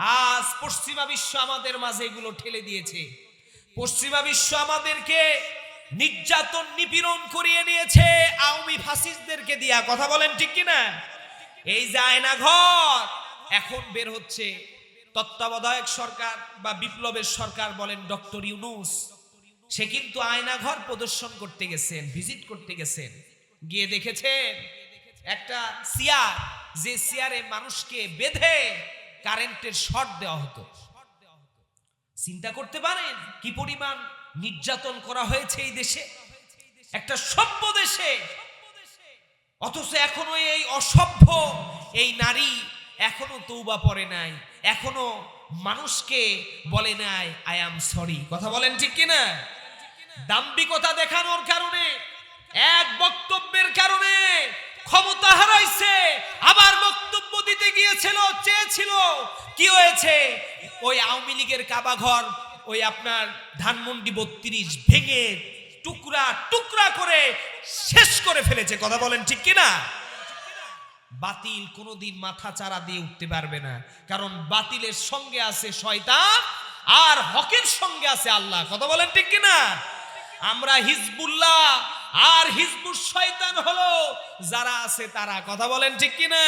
আজ পশ্চিমা বিশ্ব আমাদের মাঝে এগুলো ঠেলে দিয়েছে। পশ্চিমা বিশ্ব আমাদেরকে নির্যাতন, নিপীড়ন করিয়ে নিয়েছে। আওয়ামী ফাসিস্টদেরকে দিয়া কথা বলেন ঠিক কিনা? এই যে আয়না ঘর এখন বের হচ্ছে। তত্ত্বাবধায়ক সরকার বা বিপ্লবের সরকার বলেন ডক্টর ইউনুস। সে কিন্তু আয়না ঘর প্রদর্শন করতে গেছেন, ভিজিট করতে গেছেন। গিয়ে দেখেছেন একটা চেয়ার যে চেয়ারে মানুষকে বেঁধে কারেন্টের শর্ট দেওয়া হতো। চিন্তা করতে পারেন কি পরিমাণ নির্যাতন করা হয়েছে এই দেশে? একটা সভ্য দেশে। অথচ এখনও এই অসভ্য এই নারী এখনও তৌবা পড়ে নাই, এখনও মানুষকে বলে নাই আই অ্যাম সরি কথা বলেন ঠিক কিনা? দাম্ভিকতা দেখানোর কারণে এক বক্তব্যের কারণে ক্ষমতা হারাইছে আবার বক্তব্য দিতে গিয়েছিল চেয়েছিল। কি হয়েছে? ওই আওয়ামী লীগের কাবাঘর ওই আপনার ধানমন্ডি বত্রিশ ভেঙে টুকরা টুকরা করে শেষ করে ফেলেছে। কথা বলেন ঠিক কিনা? বাতিল কোনোদিন মাথা চারা দিয়ে উঠতে পারবে না। কারণ বাতিলের সঙ্গে আছে শয়তান আর হকের সঙ্গে আছে আল্লাহ। কথা বলেন ঠিক কিনা? আমরা হিজবুল্লাহ আর হিজবুর শয়তান হলো, যারা আছে তারা। কথা বলেন ঠিক কিনা?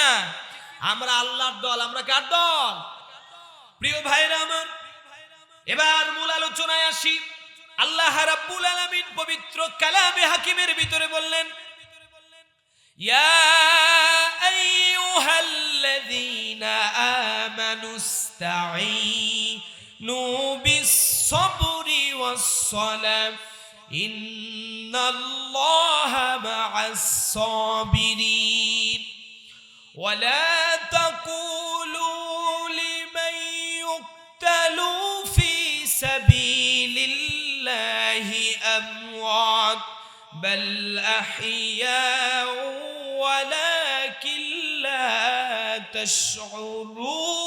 আমরা আল্লাহর দল, আমরা কার দল? প্রিয় ভাইরা আমার, এবার মূল আলোচনায় আসি। আল্লাহ রাব্বুল আলামিন পবিত্র কালামে হাকিমের ভিতরে বললেন, ইয়া আইয়ুহাল্লাযীনা আমানুস্তাঈনু বিস-সাবরি ওয়াস-সালাহ ইন্নাল্লাহা মা'আস-সাবিরিন, ওয়ালা بل أحياء ولكن لا تشعرون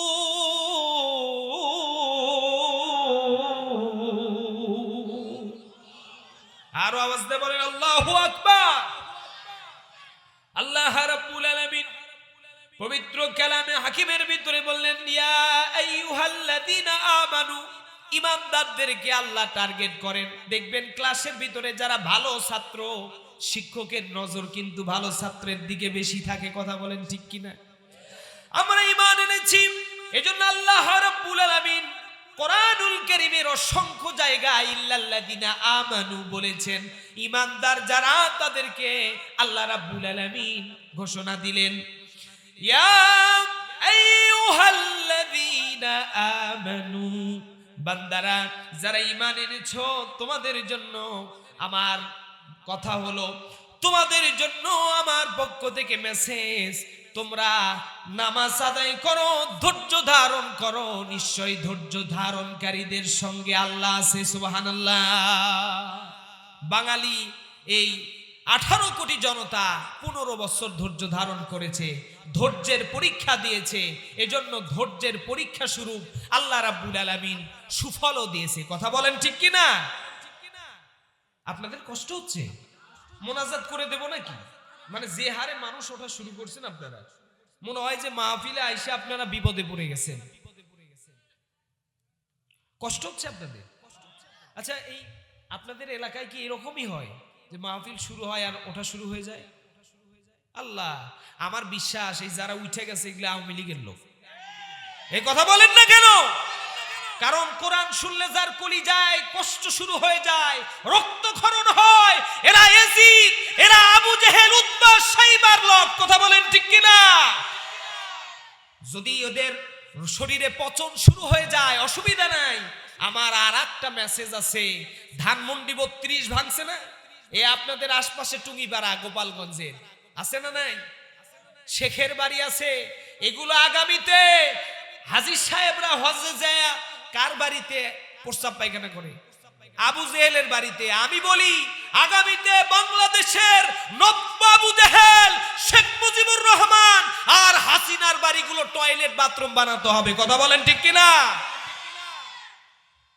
আরো আওয়াজ দিয়ে বলেন আল্লাহু আকবার আল্লাহ রাব্বুল আলামিন পবিত্র কালামে হাকিমের ভিতরে বললেন ইয়া আইয়ুহাল্লাযীনা আমানু ইমানদারদেরকে আল্লাহ টার্গেট করেন। দেখবেন ক্লাসের ভিতরে যারা ভালো ছাত্র, শিক্ষকের নজর কিন্তু ভালো ছাত্রের দিকে বেশি থাকে, কথা বলেন ঠিক কিনা? আমরা ইমান এনেছি, এজন্য আল্লাহ রাব্বুল আলামিন কোরআনুল কারীমের অসংখ্য জায়গায় ইল্লাল্লাযিনা আমানু বলেছেন। ইমানদার যারা, তাদেরকে আল্লাহ রাব্বুল আলামিন ঘোষণা দিলেন। ইয়া আইয়ুহাল্লাযীনা আমানু বান্দারা, যারা ইমান এনেছো, তোমাদের জন্য আমার কথা হলো, তোমাদের জন্য আমার পক্ষ থেকে মেসেজ তোমরা নামাজ আদায় করো, ধৈর্য ধারণ করো নিশ্চয়ই ধৈর্য ধারণকারীদের সঙ্গে আল্লাহ আছে, সুবহানাল্লাহ। বাঙালি এই আঠারো কোটি জনতা পনেরো বছর ধৈর্য ধারণ করেছে, ধৈর্যের পরীক্ষা দিয়েছে, এজন্য ধৈর্যের পরীক্ষা স্বরূপ আল্লাহ রাব্বুল আলামিন সুফলও দিয়েছে। কথা বলেন ঠিক কি না আপনাদের কষ্ট হচ্ছে? মোনাজাত করে দেব নাকি? মানে যে হারে মানুষ ওঠা শুরু করছেন আপনারা, মনে হয় যে মাহফিলে আইসে আপনারা বিপদে পড়ে গেছেন। কষ্ট হচ্ছে আপনাদের? আচ্ছা এই আপনাদের এলাকায় কি এরকমই হয়? যে মাহফিল শুরু হয় আর ওঠা শুরু হয়ে যায়। আল্লাহ, আমার বিশ্বাস, এই যারা উঠে গেছে, এগুলো আওয়ামী লীগের লোক। এই কথা বলেন না কেন? কারণ কোরআন শুনলে যার কলি যায়, কষ্ট শুরু হয়ে যায় রক্ত রক্তক্ষরণ হয়, এরা এজিদ এরা আবু জেহেল উদ্বা সাইবার লোক। কথা বলেন ঠিক কিনা? যদি ওদের শরীরে পচন শুরু হয়ে যায়, অসুবিধা নাই। আমার আর একটা মেসেজ আছে, ধানমন্ডি বত্রিশ ভাঙছে না? এ আপনাদের আশপাশে টুঙ্গিপাড়া, গোপালগঞ্জের। আছে না নাই? শেখের বাড়ি আছে। এগুলো আগামীতে হাজির সাহেবরা হজে যায় কার বাড়িতে? প্রস্তাব পায়খানা করে। আবু জেহেলের বাড়িতে। আমি বলি, আগামীতে বাংলাদেশের নব্য আবু জেহেল, শেখ মুজিবুর রহমান আর হাসিনার বাড়িগুলো টয়লেট বাথরুম বানাতে হবে। কথা বলেন ঠিক কিনা?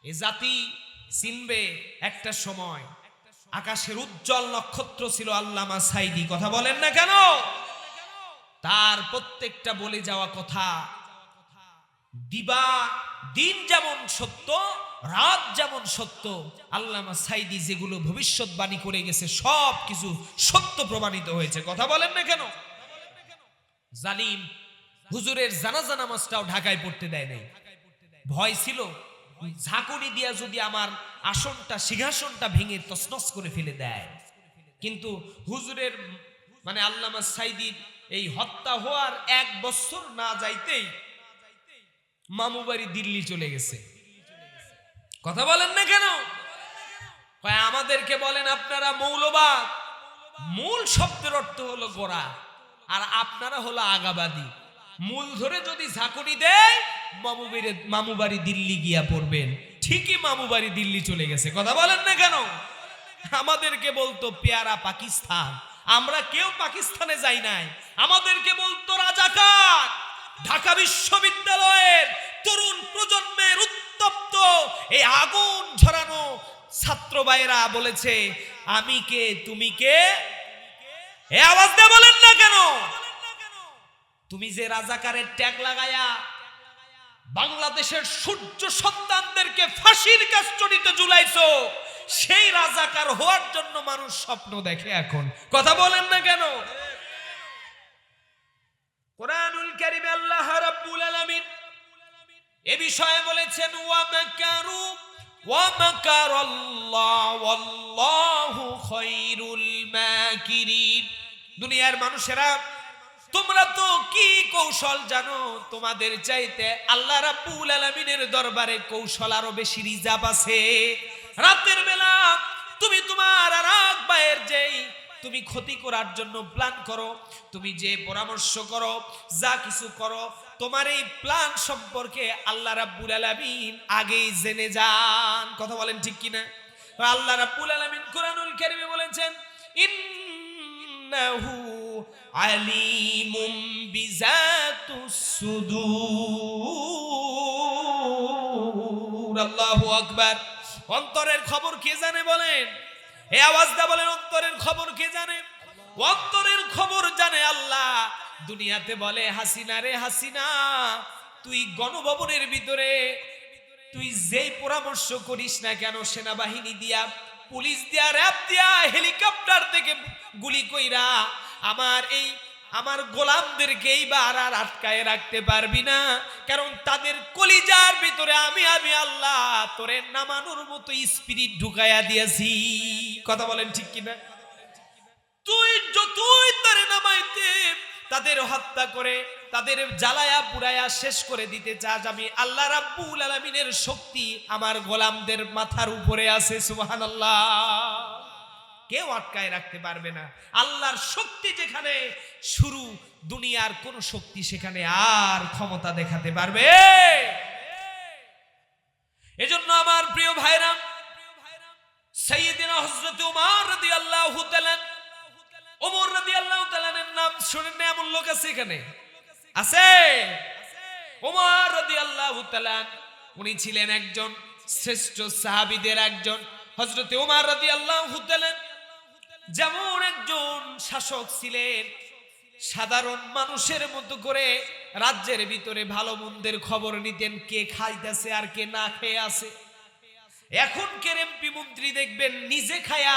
এ জাতি চিনবে একটা সময় আকাশের উজ্জ্বল নক্ষত্র ছিল আল্লামা সাইদি। কথা বলেন না কেন? তার প্রত্যেকটা বলে যাওয়া কথা, দিবা দিন যেমন সত্য, রাত যেমন সত্য, আল্লামা সাইদি যেগুলো ভবিষ্যৎবাণী করে গেছে, সব কিছু সত্য প্রমাণিত হয়েছে। কথা বলেন না কেন? জালিম হুজুরের জানাজা নামাজটাও ঢাকায় পড়তে দেয় নাই। ভয় ছিল? ঝাঁকুনি দিয়া যদি আমার আসনটা, সিংহাসনটা ভেঙে তসনস করে ফেলে দেয়। কিন্তু হুজুরের মানে আল্লামা সাইদির এই হত্যা হওয়ার এক বছর না যাইতেই মামু বাড়ি দিল্লি চলে গেছে। কথা বলেন না কেন? আমাদেরকে বলেন আপনারা মৌলবাদ। মূল শব্দের অর্থ হলো গোড়া, আর আপনারা হলো আগাবাদী। মূল ধরে যদি ঝাঁকুনি দেয় মামু মামু বাড়ি দিল্লি গিয়া পড়বেন। ঠিকই মামু বাড়ি দিল্লি চলে গেছে। কথা বলেন না কেন? আমাদেরকে বলতো, পেয়ারা পাকিস্তান। আমরা কেউ পাকিস্তানে যাই নাই। আমাদেরকে বলতো রাজাকার ঢাকা বিশ্ববিদ্যালয়ের তরুণ প্রজন্মের উত্তপ্ত এই আগুন ঝরানো ছাত্র ভাইরা বলেছে, আমি কে? তুমি কে? এ আওয়াজ দিয়ে বলেন না কেন? তুমি যে রাজাকারের ট্যাগ লাগায়া বাংলাদেশের সূর্য সন্তানদেরকে ফাঁসির কাস্টডিতে ঝুলাইছো, সেই রাজাকার হওয়ার জন্য মানুষ স্বপ্ন দেখে এখন। কথা বলেন না কেন? কোরআনুল কারিমে আল্লাহ রাব্বুল আলামিন এ বিষয়ে বলেছেন, ওয়া মাকারু, ওয়া মাকারাল্লাহ, ওয়াল্লাহু খায়রুল মাকিরিন। দুনিয়ার মানুষেরা তোমরা তো কি কৌশল জানো? তোমাদের চাইতে আল্লাহ রাব্বুল আলামিনের দরবারে কৌশল আরও বেশি রিজার্ভ আছে। রাতের বেলা তুমি তোমার আর এক যেই তুমি ক্ষতি করার জন্য প্ল্যান করো, তুমি যে পরামর্শ করো, যা কিছু করো, তোমার এই প্ল্যান সম্পর্কে আল্লাহ রাব্বুল আলামিন আগেই জেনে যান। কথা বলেন ঠিক কিনা? আল্লাহ রাব্বুল আলামিন কোরআনুল কারীমে বলেছেন ইন্নাহু আলিমুম বিজাতুস সুদূর অন্তরের খবর কে জানে বলেন? এই আওয়াজটা বলেন অন্তরের খবর কে জানে? অন্তরের খবর জানে আল্লাহ। দুনিয়াতে বলে, হাসিনা রে হাসিনা, তুই গণভবনের ভিতরে, তুই যেই পরামর্শ করিস না কেন সেনাবাহিনী দিয়া পুলিশ দিয়া, র্যাব দিয়া, হেলিকপ্টার থেকে গুলি কইরা আমার এই, আমার গোলামদেরকে এইবার আর আটকায় রাখতে পারবি না। কারণ তাদের কলিজার ভিতরে আমি আমি আল্লাহ তোরে নামানোর মতো স্পিরিট ঢুকাইয়া দিয়েছি। কথা বলেন ঠিক কিনা? তুই যতই তারে নামাইতে, তাদের হত্যা করে তাদের জ্বালায়া পুরায়া শেষ করে দিতে চাস আমি। আল্লাহ রাব্বুল আলামিনের শক্তি আমার গোলামদের মাথার উপরে আছে, সুবহানাল্লাহ। কেউ আটকায় রাখতে পারবে না। আল্লাহর শক্তি যেখানে, শুরু দুনিয়ার কোন শক্তি সেখানে আর ক্ষমতা দেখাতে পারবে। এজন্য আমার প্রিয় ভাইরা, সাইয়েদিনা হযরত ওমর রাদিয়াল্লাহু তাআলা ওমর রাদিয়াল্লাহু তাআলার নাম শুনেন না এমন লোক আছে এখানে? আছে? ওমর রাদিয়াল্লাহু তাআলা, উনি ছিলেন একজন শ্রেষ্ঠ সাহাবীদের একজন। হযরত ওমর রাদিয়াল্লাহু তাআলা যেমন একজন শাসক ছিলেন, সাধারণ মানুষের মতো করে রাজ্যের ভিতরে ভালো মন্দের খবর নিতেন, কে খাইতেছে আর কে না খেয়ে আছে। এখন কে এমপি মন্ত্রী দেখবেন নিজে খায়া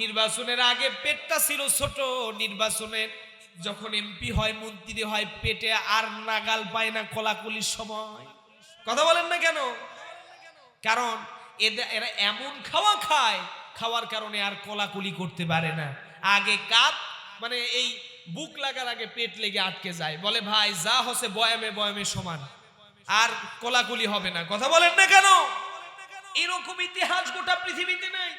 নির্বাচনের আগে পেটটা ছিল ছোট, নির্বাচনের যখন এমপি হয়, মন্ত্রী হয়, পেটে আর নাগাল পায় না কলাকুলির সময়। কথা বলেন না কেন? কারণ এদের এরা এমন খাওয়া খায়, খাওয়ার কারণে আর কলাকুলি করতে পারে না। আগে কাপ মানে এই বুক লাগার আগে পেট লেগে আটকে যায়। বলে, ভাই, যা হচ্ছে বয়ামে বয়ামে সমান। আর কোলাকুলি হবে না। কথা বলেন না কেন? এরকম ইতিহাস গোটা পৃথিবীতে নাই।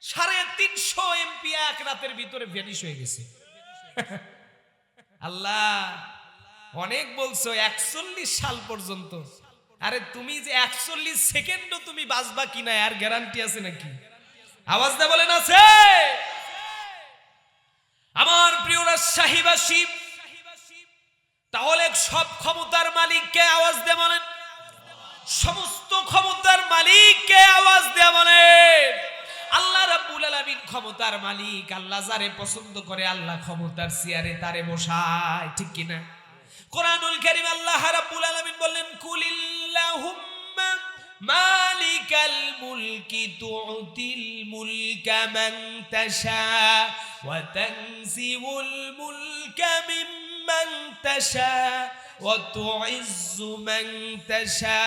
সাড়ে তিনশো এমপি এক রাতের ভিতরে ভ্যানিশ হয়ে গেছে। আল্লাহ, অনেক বলছো, একচল্লিশ সাল পর্যন্ত। আরে তুমি যে একচল্লিশ সেকেন্ডও তুমি বাঁচবা কিনা আর গ্যারান্টি আছে নাকি? আওয়াজ দা বলেন, আছে? আমার প্রিয় রাজশাহীবাসী তাহলে সব ক্ষমতার মালিককে আওয়াজ দে বলেন। সমস্ত ক্ষমতার মালিককে আওয়াজ দে বলেন। রাব্বুল আলামিন ক্ষমতার মালিক, আল্লাহ যারে পছন্দ করে আল্লাহ ক্ষমতার চেয়ারে তারে বসায়, ঠিক কিনা কোরআনুল কারীম আল্লাহ রাব্বুল আলামিন বললেন, কুলিল্লাহুম্মা মালিকাল মুলকি তুতিল মুলকা মান তাশা ওয়া তানজিউল মুলকা মিম্মান তাশা ওয়া তুইজ্জু মান তাশা।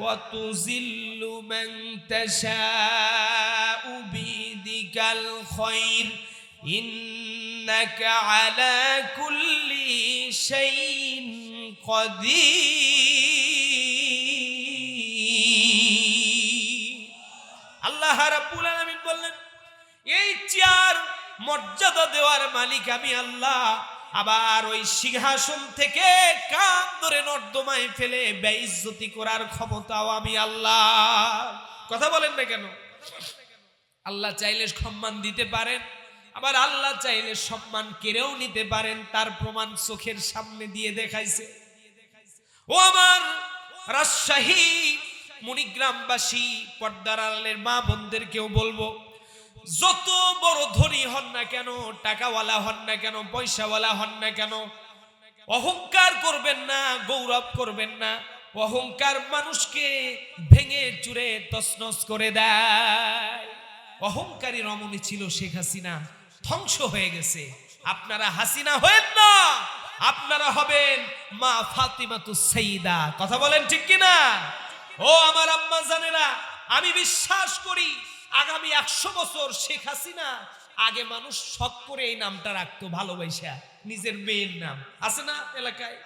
ওয়া তুযিল্লু মান তাশা বিদিকাল খায়র إنك على كل شيء قدير আল্লাহ রাব্বুল আলামিন বললেন এই চেয়ার মর্যাদা দেওয়ার মালিক আমি আল্লাহ আবার ওই সিংহাসন থেকে কান ধরে নর্দমায় ফেলে বেইজ্জতি করার ক্ষমতাও আমি আল্লাহ। কথা বলেন না কেন? আল্লাহ চাইলে সম্মান দিতে পারেন, আবার আল্লাহ চাইলে সম্মান কেড়েও নিতে পারেন, তার প্রমাণ চোখের সামনে দিয়ে দেখাইছে। ও আমার রাজশাহী মণিগ্রামবাসী পর্দার আড়ালের মা বোনদেরকেও বলব যত বড় ধনী হন না কেন, টাকাওয়ালা হন না কেন, পয়সাওয়ালা হন না কেন, অহংকার করবেন না, গৌরব করবেন না, অহংকার মানুষকে ভেঙে চুরে তছনছ করে দেয়। অহংকারী রমণী ছিল শেখ হাসিনা, ধ্বংস হয়ে গেছে। আপনারা হাসিনা হয়েন না, আপনারা হবেন মা ফাতিমা ফাতিমাতু সাইদা কথা বলেন ঠিক কিনা? ও আমার আম্মা জানেরা, আমি বিশ্বাস করি আগামী একশো বছর শেখ হাসিনা আগে মানুষ শখ করে এই নামটা রাখতো, ভালোবাসা। নিজের মেয়ের নাম। আছে না এলাকায়?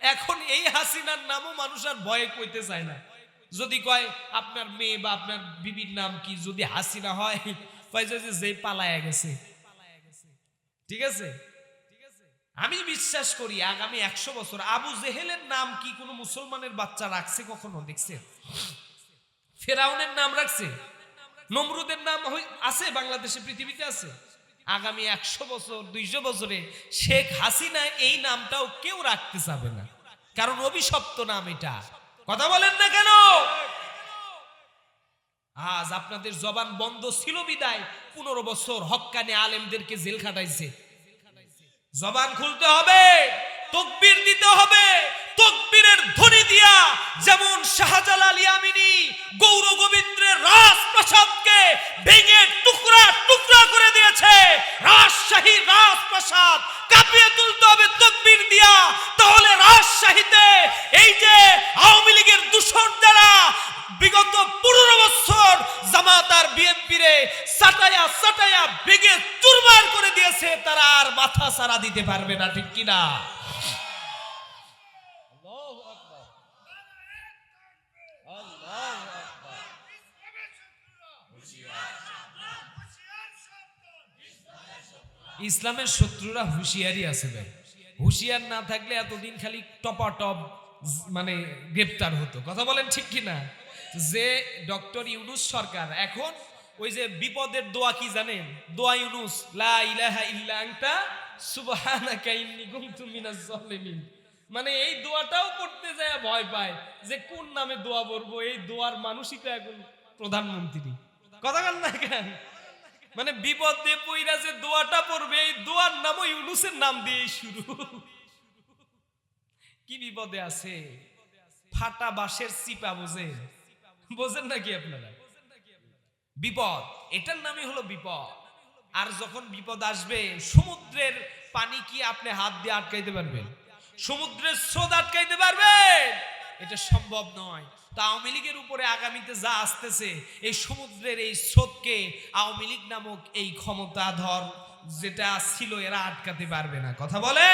এখন এই হাসিনার নামও মানুষ আর ভয়ে কইতে চায় না। যদি কয়, আপনার মেয়ে বা আপনার বিবির নাম কি? যদি হাসিনা হয়, কয় যে যে পালায়া গেছে। ঠিক আছে? আমি বিশ্বাস করি আগামী একশো বছর আবু জেহেলের নাম কি কোনো মুসলমানের বাচ্চা রাখছে কখনো? দেখছে? ফেরাউনের নাম রাখছে? নমরুদের নাম আছে, বাংলাদেশে, পৃথিবীতে আছে। আগামী একশো বছর, দুইশো বছরে শেখ হাসিনা এই নামটাও কেউ রাখতে চাবে না। কারণ অভিশপ্ত নাম এটা। কথা বলেন না কেন? আজ আপনাদের জবান বন্ধ ছিল বিদায়। পনেরো বছর হক্কানে আলেমদেরকে জেল খাটাইছে। জবান খুলতে হবে, তকবীর দিতে হবে তকবীরের ধ্বনি দিয়া যেমন শাহজালাল ইয়ামিনী, গৌর গোবিন্দের রাজপ্রাসাদকে ভেঙে টুকরা টুকরা করে দিয়েছে। রাজশাহী রাজপ্রাসাদ কাঁপিয়ে তুলতে হবে তকবীর দিয়া। তাহলে রাজশাহীতে এই যে আওয়ামী লীগের দূষণ যারা বিগত পনেরো বছর জামাত আর বিএনপি রে সাটায়া সাটায়া ভেঙে চুরমার করে দিয়েছে, তারা আর মাথা সারা দিতে পারবে না, ঠিক কিনা? ইসলামের শত্রুরা হুঁশিয়ারি আছে ভাই। হুঁশিয়ার না থাকলে এতদিন খালি টপাটপ মানে গ্রেপ্তার হতো। কথা বলেন ঠিক কি না? যে ডক্টর ইউনুস সরকার, এখন ওই যে বিপদের দোয়া কি জানেন? দোয়া ইউনুস, লা ইলাহা ইল্লা মানে এই দোয়াটাও করতে যায়, ভয় পায় যে কোন নামে দোয়া পড়ব। এই দোয়ার মানুষই তো এখন প্রধানমন্ত্রী। কথা বল না কেন? মানে বিপদে পইরা যে দোয়াটা পড়বে, এই দোয়ার নামও ইউনুসের নাম দিয়ে শুরু। কি বিপদে আছে? ফাটা বাঁশের চিপা বোঝেন? বোঝেন নাকি আপনারা? বিপদ, এটার নামই হলো বিপদ। আর যখন বিপদ আসবে, সমুদ্রের পানি কি আপনি হাত দিয়ে আটকাইতে পারবেন? সমুদ্রের স্রোত আটকাইতে পারবেন? এটা সম্ভব নয়। তা আওয়ামী লীগের উপরে আগামীতে যা আসতেছে, এই সমুদ্রের এই স্রোতকে আওয়ামী লীগ নামক এই ক্ষমতাধর যেটা ছিল, এরা আটকাতে পারবে না। কথা বলে?